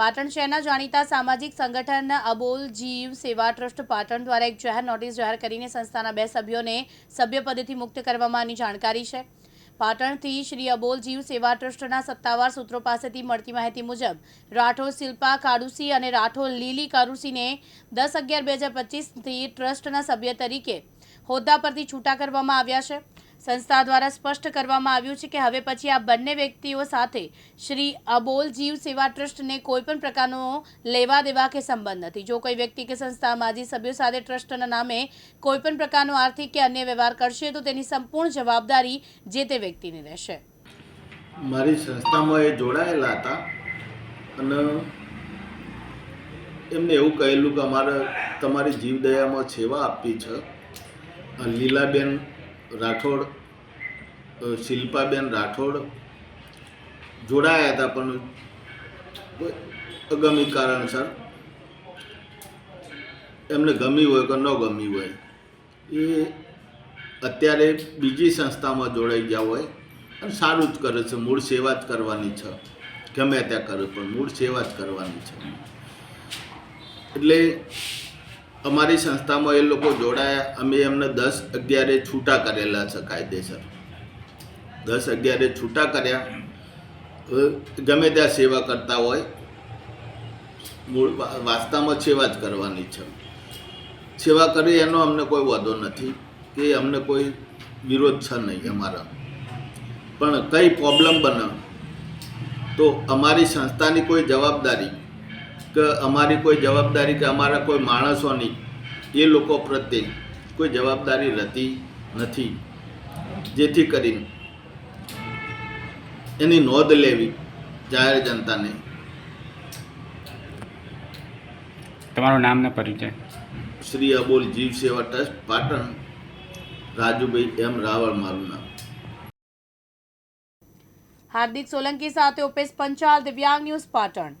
પાટણ શહેરના જાણીતા સામાજિક સંગઠન અબોલ જીવ સેવા ટ્રસ્ટ પાટણ દ્વારા એક જાહેર નોટિસ જાહેર કરીને સંસ્થાના બે સભ્યોને સભ્યપદેથી મુક્ત કરવામાં જાણકારી છે. પાટણથી શ્રી અબોલ જીવ સેવા ટ્રસ્ટના સત્તાવાર સૂત્રો પાસેથી મળતી માહિતી મુજબ, રાઠોડ શિલ્પા કારુસી અને રાઠોડ લીલી કારુસીને દસ અગિયાર બે હજાર પચીસથી ટ્રસ્ટના સભ્ય તરીકે હોદ્દા પરથી છૂટા કરવામાં આવ્યા છે. સંસ્થા દ્વારા સ્પષ્ટ કરવામાં આવ્યું છે કે હવે પછી આ બંને વ્યક્તિઓ સાથે શ્રી અબોલ જીવ સેવા ટ્રસ્ટને કોઈ પણ પ્રકારનો લેવા દેવા કે સંબંધ નથી. જો કોઈ વ્યક્તિ કે સંસ્થા માજી સભ્યો સાથે ટ્રસ્ટના નામે કોઈ પણ પ્રકારનો આર્થિક કે અન્ય વ્યવહાર કરશે, તો તેની સંપૂર્ણ જવાબદારી જે તે વ્યક્તિની રહેશે. મારી સંસ્થામાં એ જોડાયેલા હતા અને એમને એવું કહેલું કે અમારે તમારી જીવદયામાં સેવા આપવી છે. લીલાબેન રાઠોડ શિલ્પાબેન રાઠોડ જોડાયા હતા, પણ અગમી કારણસર એમને ગમી હોય કે ન ગમી હોય, એ અત્યારે બીજી સંસ્થામાં જોડાઈ ગયા હોય અને સારું જ કરે છે, મૂળ સેવા જ કરવાની છે, ગમે ત્યાં કરે, પણ મૂળ સેવા જ કરવાની છે. એટલે અમારી સંસ્થામાં એ લોકો જોડાયા. અમે એમને દસ અગિયારે છૂટા કરેલા છે, કાયદેસર. દસ અગિયારે છૂટા કર્યા. ગમે ત્યાં સેવા કરતા હોય, મૂળ વાસ્તામાં સેવા જ કરવાની છે. સેવા કરી એનો અમને કોઈ વાંધો નથી કે અમને કોઈ વિરોધ છે નહીં અમારા. પણ કંઈ પ્રોબ્લેમ બને તો અમારી સંસ્થાની કોઈ જવાબદારી કે અમારી કોઈ જવાબદારી કે અમારા કોઈ માણસોની એ લોકો પ્રત્યે કોઈ જવાબદારી રહેતી નથી. જેથી કરીને એની નોંધ લેવી જાહેર જનતાને. તમારું નામ ને પરિચય? શ્રી અબોલ જીવ સેવા ટ્રસ્ટ પાટણ. રાજુભાઈ એમ રાવળ મારું નામ. હાર્દિક સોલંકી સાથે ઉપેશ પંચાલ દિવ્યાંગ ન્યૂઝ પાટણ.